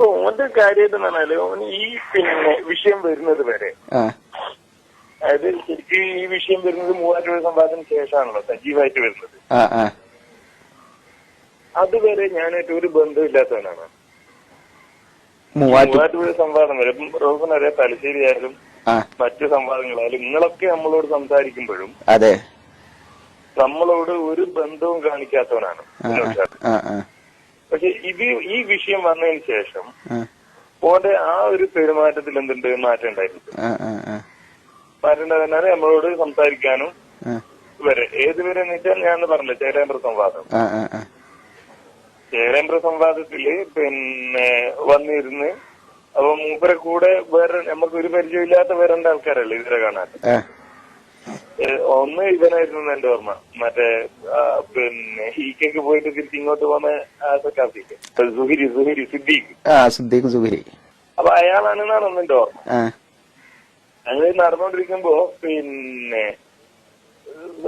ഓന്റെ കാര്യം പറഞ്ഞാൽ ഓന് ഈ പിന്നെ വിഷയം വരുന്നത് വരെ അതായത് ശരിക്കും ഈ വിഷയം വരുന്നത് രൂപ സംവാദത്തിന് ശേഷമാണല്ലോ സജീവമായിട്ട് വരുന്നത്. അതുവരെ ഞാനായിട്ട് ഒരു ബന്ധമില്ലാത്തവനാണ് മൂവായിരം മൂവാറ്റുപുഴ സംവാദം വരെ റോസൻ അറിയാം തലശ്ശേരി ആയാലും മറ്റു സംവാദങ്ങളായാലും നിങ്ങളൊക്കെ നമ്മളോട് സംസാരിക്കുമ്പോഴും അതെ. നമ്മളോട് ഒരു ബന്ധവും കാണിക്കാത്തവനാണ്. പക്ഷെ ഇത് ഈ വിഷയം വന്നതിന് ശേഷം പോന്റെ ഓന്റെ ആ ഒരു പെരുമാറ്റത്തിൽ എന്തുണ്ട് മാറ്റം ഉണ്ടായിരുന്നു മാറ്റം ഉണ്ടായിരുന്നാൽ നമ്മളോട് സംസാരിക്കാനും വരെ ഏത് വരെ എന്ന് വെച്ചാൽ ഞാൻ പറഞ്ഞില്ല? ചേരേന്ദ്ര സംവാദം. ചേരേന്ദ്ര സംവാദത്തിൽ പിന്നെ വന്നിരുന്ന് അപ്പൊ മൂപ്പരെ കൂടെ വേറെ നമുക്ക് ഒരു പരിചയമില്ലാത്ത വേറെ ആൾക്കാരല്ലേ ഇതിനെ കാണാൻ? ഒന്ന് ഇവനായിരുന്നു എന്റെ ഓർമ്മ. മറ്റേ പിന്നെ ഈക്കൊക്കെ പോയിട്ട് തിരിച്ച് ഇങ്ങോട്ട് സുഹിരി സുഹിരി സിദ്ദീഖ്. സുഹരി. അപ്പൊ അയാളാണെന്നാണ് ഒന്ന് എന്റെ ഓർമ്മ. അങ്ങനെ നടന്നുകൊണ്ടിരിക്കുമ്പോ പിന്നെ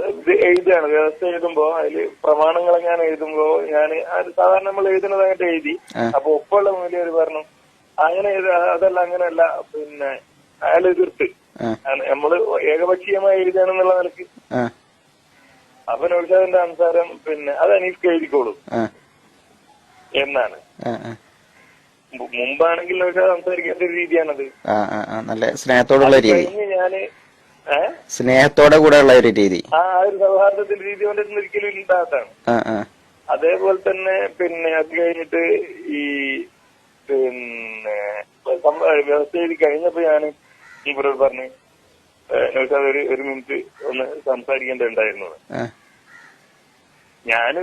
ഇത് എഴുതുകയാണ്. വ്യവസ്ഥ എഴുതുമ്പോ അതിൽ പ്രമാണങ്ങൾ ഞാൻ എഴുതുമ്പോ ഞാൻ സാധാരണ നമ്മൾ എഴുതുന്നതായിട്ട് എഴുതി. അപ്പൊ ഒപ്പമുള്ള ഒരു പറഞ്ഞു. അങ്ങനെ അതല്ല അങ്ങനെയല്ല പിന്നെ അയാൾ എതിർത്ത് നമ്മൾ ഏകപക്ഷീയമായി എഴുതാണെന്നുള്ള നിലയ്ക്ക് അപ്പൊ നൗഷാദിന്റെ അനുസാരം പിന്നെ അത് അനീഫ് എഴുതിക്കോളും. എന്നാണ്. മുമ്പാണെങ്കിൽ നൗഷാദ് സംസാരിക്കേണ്ട ഒരു രീതിയാണത്. നല്ല സ്നേഹത്തോടുള്ള രീതി. ഞാൻ സ്നേഹത്തോടെ കൂടെ ഉള്ള ഒരു രീതി. ആ ഒരു സൗഹാർദ്ദത്തിന്റെ രീതി കൊണ്ട് ഒരിക്കലും ഇല്ലാത്തതാണ്. അതേപോലെ തന്നെ പിന്നെ അത് കഴിഞ്ഞിട്ട് ഈ പിന്നെ വ്യവസ്ഥ എഴുതി കഴിഞ്ഞപ്പോ ഞാൻ ഇവരോട് പറഞ്ഞു നൗഷാദ് ഒരു ഒരു മിനിറ്റ് ഒന്ന് സംസാരിക്കേണ്ടതുണ്ടായിരുന്നു ഞാൻ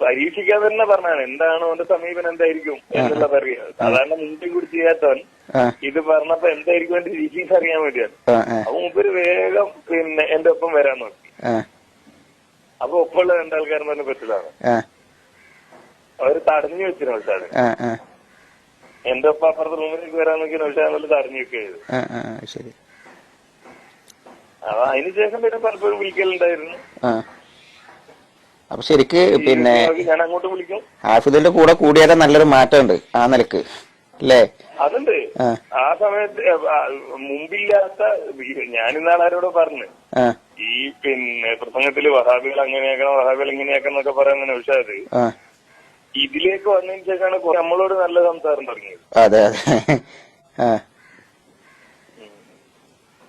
പരീക്ഷിക്കാതെ തന്നെ പറഞ്ഞാണ് എന്താണ് അവന്റെ സമീപനം എന്തായിരിക്കും എന്നുള്ള പറയുക സാധാരണ മുൻപേ കൂടി ചെയ്യാത്തവൻ ഇത് പറഞ്ഞപ്പോ എന്തായിരിക്കും എന്റെ രീതിയിൽ അറിയാൻ വേണ്ടിയാണ്. അപ്പൊ മുമ്പ് വേഗം പിന്നെ എന്റെ ഒപ്പം വരാൻ നോക്കി. അപ്പൊ ഒപ്പമുള്ള രണ്ടാൾക്കാരും തന്നെ പറ്റില്ലാണ് അവർ തടഞ്ഞു വെച്ചിരുന്നു ആ. എന്റെ ഒപ്പം അപ്പുറത്തെ റൂമിലേക്ക് വരാൻ നോക്കിയാൽ പക്ഷെ നല്ല തടഞ്ഞു വെക്കുകയത് ആ അതിന് ശേഷം ശരി. അപ്പൊ അതിനുശേഷം പിന്നെ പലപ്പോഴും വിളിക്കലുണ്ടായിരുന്നു. അപ്പൊ ശരിക്ക് പിന്നെ ഞാൻ അങ്ങോട്ട് വിളിക്കും. ഹാഫിദിന്റെ കൂടെ കൂടിയാലും നല്ലൊരു മാറ്റമുണ്ട് ആ നിലയ്ക്ക്. അല്ലേ? അതുണ്ട്. ആ. സമയത്ത് മുമ്പില്ലാത്ത ഞാനിന്നാണ് ആരോട് പറഞ്ഞു. ഈ പിന്നെ പ്രസംഗത്തിൽ വഹാബികൾ അങ്ങനെയാക്കണം വഹാബികൾ ഇങ്ങനെയാക്കണം എന്നൊക്കെ പറയാൻ പക്ഷെ ആ. ഇതിലേക്ക് വന്നതിന് ശേഷമാണ് നമ്മളോട് നല്ല സംസാരം തുടങ്ങിയത് അതെ അതെ.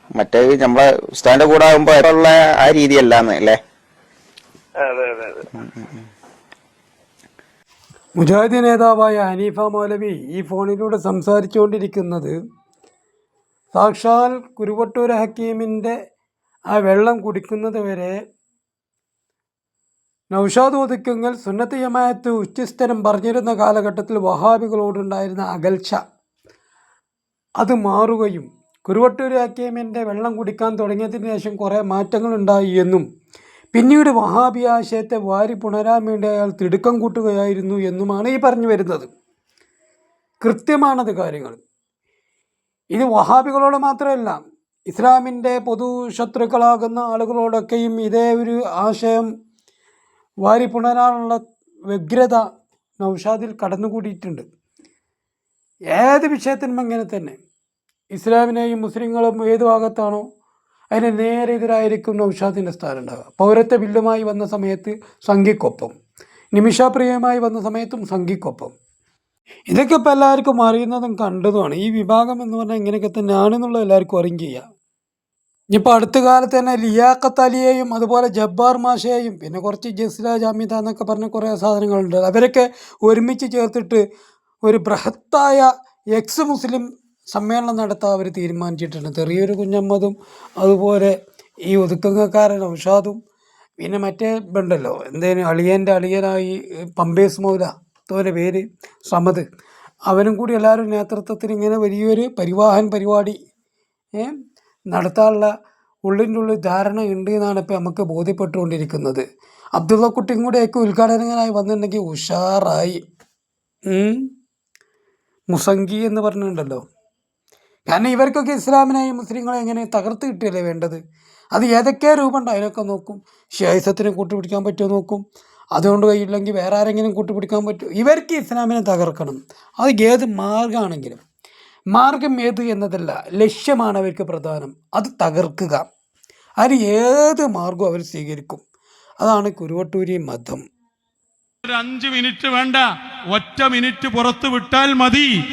മറ്റേ നമ്മളെ ഉസ്താന്റെ കൂടെ ആകുമ്പോ ഉള്ള ആ രീതിയല്ലാന്ന് അല്ലേ? അതെ അതെ അതെ. മുജാഹിദ് നേതാവായ ഹനീഫ മൗലവി ഈ ഫോണിലൂടെ സംസാരിച്ചുകൊണ്ടിരിക്കുന്നത് സാക്ഷാൽ കുരുവട്ടൂർ ഹക്കീമിന്റെ ആ വെള്ളം കുടിക്കുന്നത് വരെ നൗഷാദ് ഒതുക്കുങ്ങൽ സുന്നത്ത് ഉച്ചസ്ഥരം പറഞ്ഞിരുന്ന കാലഘട്ടത്തിൽ വഹാബികളോടുണ്ടായിരുന്ന അകൽച്ച. അത് മാറുകയും കുരുവട്ടൂർ അക്കേമിന്റെ വെള്ളം കുടിക്കാൻ തുടങ്ങിയതിന് ശേഷം കുറേ മാറ്റങ്ങളുണ്ടായി എന്നും പിന്നീട് വഹാബി ആശയത്തെ വാരി പുണരാൻ വേണ്ടി അയാൾ തിടുക്കം കൂട്ടുകയായിരുന്നു എന്നുമാണ് ഈ പറഞ്ഞു വരുന്നത്. കൃത്യമാണത് കാര്യങ്ങൾ. ഇത് വഹാബികളോട് മാത്രമല്ല ഇസ്ലാമിന്റെ പൊതു ശത്രുക്കളാകുന്ന ആളുകളോടൊക്കെയും ഇതേ ഒരു ആശയം വാരി പുണരാനുള്ള വ്യഗ്രത നൗഷാദിൽ കടന്നുകൂടിയിട്ടുണ്ട്. ഏത് വിഷയത്തിനും അങ്ങനെ തന്നെ. ഇസ്ലാമിനെയും മുസ്ലിങ്ങളും ഏത് ഭാഗത്താണോ അതിന് നേരെ എതിരായിരിക്കും നൗഷാദിന്റെ സ്ഥാനം ഉണ്ടാകുക പൗരത്വ ബില്ലുമായി വന്ന സമയത്ത് സംഘിക്കൊപ്പം. നിമിഷാപ്രിയമായി വന്ന സമയത്തും സംഘിക്കൊപ്പം. ഇതൊക്കെ ഇപ്പോൾ എല്ലാവർക്കും അറിയുന്നതും കണ്ടതുമാണ്. ഈ വിഭാഗം എന്ന് പറഞ്ഞാൽ ഇങ്ങനെയൊക്കെ തന്നെയാണെന്നുള്ളത് എല്ലാവർക്കും അറിയും ചെയ്യാം. ഇനിയിപ്പോൾ അടുത്ത കാലത്ത് തന്നെ ലിയാഖത്ത് അലിയെയും അതുപോലെ ജബ്ബാർ മാഷയെയും പിന്നെ കുറച്ച് ജസ്ല ജാമിദ എന്നൊക്കെ പറഞ്ഞ കുറേ സാധനങ്ങളുണ്ട്. അവരൊക്കെ ഒരുമിച്ച് ചേർത്തിട്ട് ഒരു ബൃഹത്തായ എക്സ് മുസ്ലിം സമ്മേളനം നടത്താൻ അവർ തീരുമാനിച്ചിട്ടുണ്ട്. ചെറിയൊരു കുഞ്ഞമ്മതും അതുപോലെ ഈ ഒതുക്കങ്ങക്കാരൻ ഔഷാദും പിന്നെ മറ്റേ ഉണ്ടല്ലോ എന്തേലും അളിയന്റെ അളിയനായി പമ്പേസ് മൗല തോരെ പേര്? സമദ്. അവനും കൂടി എല്ലാവരും നേതൃത്വത്തിൽ ഇങ്ങനെ വലിയൊരു പരിവാഹൻ പരിപാടി നടത്താനുള്ള ഉള്ളിന്റെ ഉള്ളിൽ ധാരണ ഉണ്ട് എന്നാണ് ഇപ്പോൾ നമുക്ക് ബോധ്യപ്പെട്ടുകൊണ്ടിരിക്കുന്നത്. അബ്ദുള്ള കുട്ടിയും കൂടെയൊക്കെ ഉദ്ഘാടകനായി വന്നിട്ടുണ്ടെങ്കിൽ ഉഷാറായി. മുസങ്കി എന്ന് പറഞ്ഞിട്ടുണ്ടല്ലോ. കാരണം ഇവർക്കൊക്കെ ഇസ്ലാമിനെയും മുസ്ലിങ്ങളെ എങ്ങനെ തകർത്ത് കിട്ടിയല്ലേ വേണ്ടത്? അത് ഏതൊക്കെ രൂപമുണ്ട് അതിനൊക്കെ നോക്കും. ഷേസത്തിനെ കൂട്ടുപിടിക്കാൻ പറ്റുമോ നോക്കും. അതുകൊണ്ട് കഴിയില്ലെങ്കിൽ വേറെ ആരെങ്കിലും കൂട്ടുപിടിക്കാൻ പറ്റുമോ? ഇവർക്ക് ഇസ്ലാമിനെ തകർക്കണം. അത് ഏത് മാർഗമാണെങ്കിലും മാർഗം ഏത് എന്നതല്ല ലക്ഷ്യമാണ് അവർക്ക് പ്രധാനം. അത് തകർക്കുക. അതിന് ഏത് മാർഗവും അവർ സ്വീകരിക്കും. അതാണ് കുരുവട്ടൂരി മതം. ഒരു അഞ്ച് മിനിറ്റ് വേണ്ട. ഒറ്റ മിനിറ്റ് പുറത്തു വിട്ടാൽ മതി.